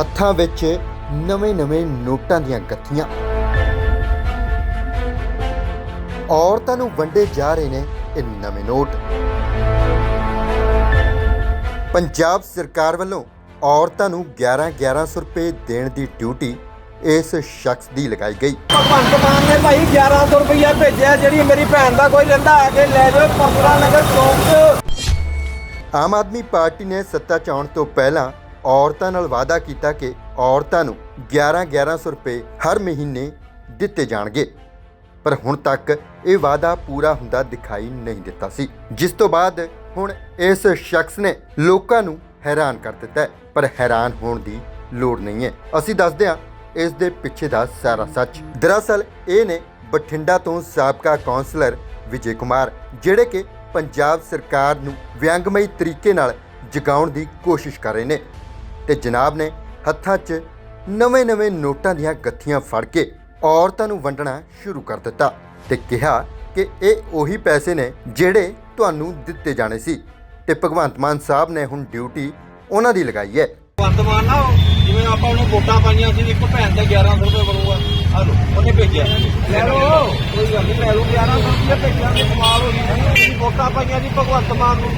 ਹੱਥਾਂ ਵਿੱਚ ਨਵੇਂ-ਨਵੇਂ ਨੋਟਾਂ ਦੀਆਂ ਗੱਥੀਆਂ। ਔਰਤਾਂ ਨੂੰ ਵੰਡੇ ਜਾ ਰਹੇ ਨੇ ਇਹ ਨਵੇਂ ਨੋਟ। ਪੰਜਾਬ ਸਰਕਾਰ ਵੱਲੋਂ ਔਰਤਾਂ ਨੂੰ 11-1100 ਰੁਪਏ ਦੇਣ ਦੀ ਡਿਊਟੀ ਇਸ ਸ਼ਖਸ ਦੀ ਲਗਾਈ ਗਈ। ਭਗਵੰਤ ਮਾਨ ਨੇ ਭਾਈ 1100 ਰੁਪਇਆ ਭੇਜਿਆ ਜਿਹੜੀ ਮੇਰੀ ਭੈਣ ਦਾ ਕੋਈ ਲੈਂਦਾ ਆ ਕੇ ਲੈ ਜਾਓ ਪਰਪਰਾ ਨਗਰ ਚੌਂਕ। ਆਮ ਆਦਮੀ ਪਾਰਟੀ ਨੇ ਸੱਤਾ 'ਚ ਆਉਣ ਤੋਂ ਪਹਿਲਾਂ ਔਰਤਾਂ ਨਾਲ ਵਾਅਦਾ ਕੀਤਾ ਕਿ ਔਰਤਾਂ ਨੂੰ 11-1100 ਰੁਪਏ ਹਰ ਮਹੀਨੇ ਦਿੱਤੇ ਜਾਣਗੇ। ਪਰ ਹੁਣ ਤੱਕ ਇਹ ਵਾਅਦਾ ਪੂਰਾ ਹੁੰਦਾ ਦਿਖਾਈ ਨਹੀਂ ਦਿੱਤਾ ਸੀ। ਜਿਸ ਤੋਂ ਬਾਅਦ ਹੁਣ ਇਸ ਸ਼ਖਸ ਨੇ ਲੋਕਾਂ ਨੂੰ ਹੈਰਾਨ ਕਰ ਦਿੱਤਾ ਹੈ। ਪਰ ਹੈਰਾਨ ਹੋਣ ਦੀ ਲੋੜ ਨਹੀਂ ਹੈ। ਅਸੀਂ ਦੱਸਦੇ ਹਾਂ ਇਸ ਦੇ ਪਿੱਛੇ ਦਾ ਸਾਰਾ ਸੱਚ। ਦਰਅਸਲ ਇਹ ਨੇ ਬਠਿੰਡਾ ਤੋਂ ਸਾਬਕਾ ਕੌਂਸਲਰ ਵਿਜੇ ਕੁਮਾਰ, ਜਿਹੜੇ ਕਿ ਪੰਜਾਬ ਸਰਕਾਰ ਨੂੰ ਵਿਅੰਗਮਈ ਤਰੀਕੇ ਨਾਲ ਜਗਾਉਣ ਦੀ ਕੋਸ਼ਿਸ਼ ਕਰ ਰਹੇ ਨੇ। ਤੇ ਜਨਾਬ ਨੇ ਹੱਥਾਂ 'ਚ ਨਵੇਂ-ਨਵੇਂ ਨੋਟਾਂ ਦੀਆਂ ਗੱਥੀਆਂ ਫੜ ਕੇ ਔਰਤਾਂ ਨੂੰ ਵੰਡਣਾ ਸ਼ੁਰੂ ਕਰ ਦਿੱਤਾ ਤੇ ਕਿਹਾ ਕਿ ਇਹ ਉਹੀ ਪੈਸੇ ਨੇ ਜਿਹੜੇ ਤੁਹਾਨੂੰ ਦਿੱਤੇ ਜਾਣੇ ਸੀ ਤੇ ਭਗਵੰਤ ਮਾਨ ਸਾਹਿਬ ਨੇ ਹੁਣ ਡਿਊਟੀ ਉਹਨਾਂ ਦੀ ਲਗਾਈ ਹੈ। ਭਗਵੰਤ ਮਾਨ ਨਾ, ਜਿਵੇਂ ਆਪਾਂ ਉਹਨੂੰ ਵੋਟਾਂ ਪਾਈਆਂ ਸੀ, ਇੱਕ ਭੈਣ ਦੇ 1100 ਰੁਪਏ ਬਣੂਗਾ। ਆ ਲੋ ਉਹਨੇ ਭੇਜਿਆ। ਲੈ ਲਓ, ਕੋਈ ਗੱਲ ਨਹੀਂ, ਲੈ ਲਓ 1100 ਰੁਪਏ ਭੇਜਿਆ ਤੇ ਕਮਾਲ ਹੋ ਗਈ। ਵੋਟਾਂ ਪਾਈਆਂ ਸੀ ਭਗਵੰਤ ਮਾਨ ਨੂੰ।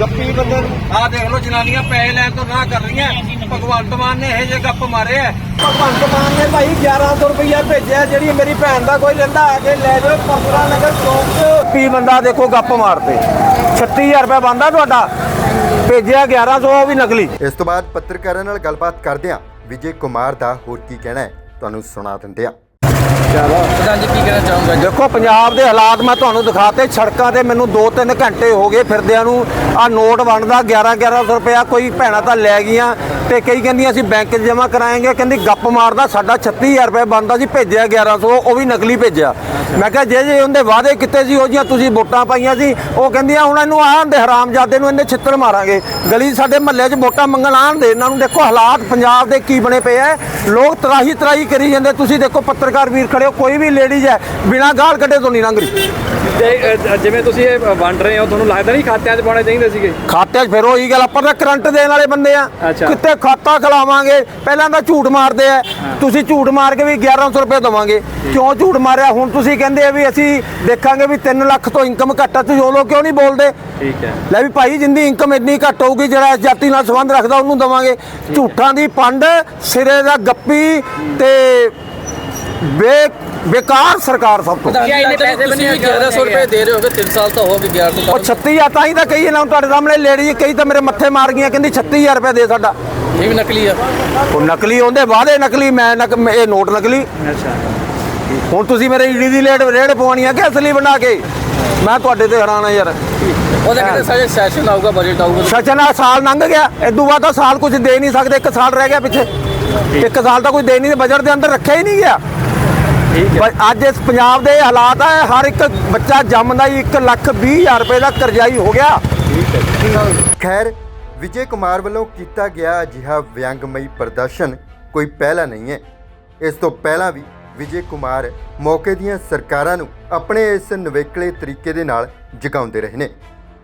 ਗੱਪੀ ਬੰਦੇ ਆਹ ਦੇਖ ਲਓ ਜਨਾਨੀਆਂ ਪੈਸੇ ਲੈਣ ਤੋਂ ਨਾ ਕਰ ਰਹੀਆਂ। ਭਗਵੰਤ ਮਾਨ ਨੇ ਇਹੋ ਜਿਹੇ ਗੱਪ ਮਾਰੇ ਆ। ਭਗਵੰਤ ਮਾਨ ਨੇ ਭਾਈ 1100 ਰੁਪਇਆ ਭੇਜਿਆ ਜਿਹੜੀ ਮੇਰੀ ਭੈਣ ਦਾ ਕੋਈ ਲੈਂਦਾ ਆ ਕੇ ਲੈ ਜਾਓ ਪਰਪਰਾ ਨਗਰ ਚੌਂਕ ਪੀ ਬੰਦਾ ਦੇਖੋ ਗੱਪ ਮਾਰਤੇ 36000 ਰੁਪਏ ਬੰਦਾ ਤੁਹਾਡਾ। ਭੇਜਿਆ 1100 ਉਹ ਵੀ ਨਕਲੀ। ਇਸ ਤੋਂ ਬਾਅਦ ਪੱਤਰਕਾਰਾਂ ਨਾਲ ਗੱਲਬਾਤ ਕਰਦਿਆਂ ਵਿਜੇ ਕੁਮਾਰ ਦਾ ਹੋਰ ਕੀ ਕਹਿਣਾ ਹੈ ਤੁਹਾਨੂੰ ਸੁਣਾ ਦਿੰਦੇ ਹਾਂ। ਪ੍ਰਧਾਨ ਜੀ, ਕੀ ਕਹਿਣਾ ਚਾਹੂੰਗਾ? ਦੇਖੋ, ਪੰਜਾਬ ਦੇ ਹਾਲਾਤ ਮੈਂ ਤੁਹਾਨੂੰ ਦਿਖਾਤੇ, ਸੜਕਾਂ ਤੇ ਮੈਨੂੰ 2-3 ਘੰਟੇ ਹੋ ਗਏ ਫਿਰਦਿਆਂ ਨੂੰ। ਆ ਨੋਟ ਵੰਡਦਾ 11-1100 ਰੁਪਇਆ ਕੋਈ ਭੈਣਾਂ ਤਾਂ ਲੈ ਗਈਆਂ ਤੇ ਕਈ ਕਹਿੰਦੀਆਂ, ਅਸੀਂ ਬੈਂਕ 'ਚ ਜਮ੍ਹਾਂ ਕਰਾਏਂਗੇ। ਕਹਿੰਦੀ, ਗੱਪ ਮਾਰਦਾ, ਸਾਡਾ 36000 ਰੁਪਏ ਬਣਦਾ ਸੀ, ਭੇਜਿਆ 1100 ਉਹ ਵੀ ਨਕਲੀ ਭੇਜਿਆ। ਮੈਂ ਕਿਹਾ, ਜੇ ਜੇ ਉਹਦੇ ਵਾਅਦੇ ਕੀਤੇ ਸੀ, ਉਹ ਜੀਆਂ ਤੁਸੀਂ ਵੋਟਾਂ ਪਾਈਆਂ ਸੀ, ਉਹ ਕਹਿੰਦੀਆਂ, ਹੁਣ ਇਹਨੂੰ ਆਣ ਦੇ ਹਰਾਮਜ਼ਾਦੇ ਨੂੰ ਇਹਨੇ ਛਿੱਤਰ ਮਾਰਾਂਗੇ। ਗਲੀ ਸਾਡੇ ਮਹੱਲੇ 'ਚ ਵੋਟਾਂ ਮੰਗਣ ਆਣ ਦੇ ਇਹਨਾਂ ਨੂੰ ਦੇਖੋ ਹਾਲਾਤ ਪੰਜਾਬ ਦੇ ਕੀ ਬਣੇ ਪਏ ਐ। ਲੋਕ ਤਰਾਹੀ ਤਰਾਹੀ ਕਰੀ ਜਾਂਦੇ, ਤੁਸੀਂ ਦੇਖੋ ਪੱਤਰ ਪੱਤਰਕਾਰ ਵੀਰ ਖੜੇ ਹੋ ਕੋਈ ਵੀ ਲੇਡੀਜ਼ ਹੈ ਬਿਨਾਂ ਗਾਲ ਕੱਢੇ ਤੋਂ ਨਹੀਂ ਲੰਘ ਰਹੀ ਤੇ ਅ, ਜਿਵੇਂ ਤੁਸੀਂ ਇਹ ਵੰਡ ਰਹੇ ਹੋ ਤੁਹਾਨੂੰ ਲੱਗਦਾ ਨਹੀਂ ਖਾਤਿਆਂ 'ਚ ਪਾਉਣੇ ਚਾਹੀਦੇ ਸੀਗੇ? ਖਾਤੇ 'ਚ ਫਿਰ ਉਹੀ ਗੱਲ ਆਪਾਂ ਤਾਂ ਕਰੰਟ ਦੇਣ ਵਾਲੇ ਬੰਦੇ ਆ। ਅੱਛਾ। ਕਿਤੇ ਖਾਤਾ ਖਲਾਵਾਂਗੇ? ਪਹਿਲਾਂ ਤਾਂ ਝੂਠ ਮਾਰਦੇ ਆ। ਤੁਸੀਂ ਝੂਠ ਮਾਰ ਕੇ ਵੀ 1100 ਰੁਪਏ ਦਵਾਂਗੇ। ਕਿਉਂ ਝੂਠ ਮਾਰਿਆ? ਹੁਣ ਤੁਸੀਂ ਕਹਿੰਦੇ ਆ ਵੀ ਅਸੀਂ ਦੇਖਾਂਗੇ ਵੀ 3 ਲੱਖ ਤੋਂ ਇਨਕਮ ਘੱਟ ਆ ਤੁਸੀਂ ਉਹ ਲੋਕ ਕਿਉਂ ਨਹੀਂ ਬੋਲਦੇ? ਠੀਕ ਹੈ। ਲੈ ਵੀ ਭਾਈ ਜਿੰਦੀ ਇਨਕਮ ਇੰਨੀ ਘੱਟ ਹੋਊਗੀ ਜਿਹੜਾ ਇਸ ਜਾਤੀ ਨਾਲ ਸੰਬੰਧ ਰੱਖਦਾ ਉਹਨੂੰ ਦਵਾਂਗੇ। ਝੂਠਾਂ ਦੀ ਪੰਡ ਸਿਰੇ ਦਾ ਗੱਪੀ ਤੇ ਬੇ ਬੇਕਾਰ ਸਰਕਾਰ ਸਭ ਤੋਂ। ਕਿਆ ਇੰਨੇ ਪੈਸੇ ਤੁਸੀਂ ਵੀ 1100 ਰੁਪਏ ਦੇ ਰਹੇ ਹੋਗੇ 3 ਸਾਲ ਤਾਂ ਹੋ ਗਏ 1100 ਉਹ 36000 ਤਾਂ ਹੀ ਤਾਂ ਕਹੀ ਨਾ ਤੁਹਾਡੇ ਸਾਹਮਣੇ ਲੇਡੀ ਕਈ ਤਾਂ ਮੇਰੇ ਮੱਥੇ ਮਾਰ ਗਈਆਂ ਕਹਿੰਦੀ 36000 ਰੁਪਏ ਦੇ ਸਾਡਾ। ਇਹ ਵੀ ਨਕਲੀ ਆ। ਉਹ ਨਕਲੀ ਹੁੰਦੇ ਵਾਅਦੇ ਨਕਲੀ ਮੈਂ ਨਕ ਇਹ ਨੋਟ ਨਕਲੀ। ਅੱਛਾ। ਹੁਣ ਤੁਸੀਂ ਮੇਰੇ ਈਡੀ ਦੀ ਲੇਟ ਰੇਡ ਪਵਾਉਣੀ ਆ ਕਿ ਅਸਲੀ ਬਣਾ ਕੇ? ਮੈਂ ਤੁਹਾਡੇ ਤੇ ਹੈਰਾਨ ਆ ਯਾਰ। ਉਹਦਾ ਕਹਿੰਦੇ ਸਾਰੇ ਸੈਸ਼ਨ ਆਊਗਾ ਬਜਟ ਆਊਗਾ। ਸਚਨਾ ਸਾਲ ਲੰਘ ਗਿਆ ਇਦੋਂ ਬਾਅਦ ਤਾਂ ਸਾਲ ਕੁਝ ਦੇ ਨਹੀਂ ਸਕਦੇ ਇੱਕ ਸਾਲ ਰਹਿ ਗਿਆ ਪਿੱਛੇ। ਇੱਕ ਸਾਲ ਤਾਂ ਕੋਈ ਦੇ ਨਹੀਂ ਬਜਟ ਦੇ ਅੰਦਰ ਰੱਖਿਆ ਹੀ ਨਹੀਂ ਗਿਆ। ਪਰ ਅੱਜ ਇਸ ਪੰਜਾਬ ਦੇ ਹਾਲਾਤ ਆ ਹਰ ਇੱਕ ਬੱਚਾ ਜੰਮਦਾ ਹੀ 1 ਲੱਖ 20 ਹਜ਼ਾਰ ਰੁਪਏ ਦਾ ਕਰਜ਼ਾਈ ਹੋ ਗਿਆ। ਖੈਰ ਵਿਜੇ ਕੁਮਾਰ ਵੱਲੋਂ ਕੀਤਾ ਗਿਆ ਅਜਿਹਾ ਵਿਅੰਗਮਈ ਪ੍ਰਦਰਸ਼ਨ ਕੋਈ ਪਹਿਲਾ ਨਹੀਂ ਹੈ। ਇਸ ਤੋਂ ਪਹਿਲਾਂ ਵੀ ਵਿਜੇ ਕੁਮਾਰ ਮੌਕੇ ਦੀਆਂ ਸਰਕਾਰਾਂ ਨੂੰ ਆਪਣੇ ਇਸ ਨਵੇਕਲੇ ਤਰੀਕੇ ਦੇ ਨਾਲ ਜਗਾਉਂਦੇ ਰਹੇ ਨੇ।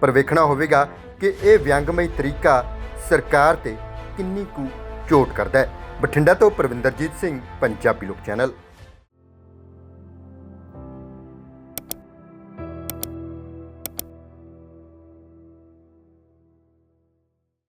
ਪਰ ਵੇਖਣਾ ਹੋਵੇਗਾ ਕਿ ਇਹ ਵਿਅੰਗਮਈ ਤਰੀਕਾ ਸਰਕਾਰ ਤੇ ਕਿੰਨੀ ਕੁ ਚੋਟ ਕਰਦਾ ਹੈ। ਬਠਿੰਡਾ ਤੋਂ ਪ੍ਰਵਿੰਦਰਜੀਤ ਸਿੰਘ ਪੰਜਾਬੀ ਲੋਕ ਚੈਨਲ।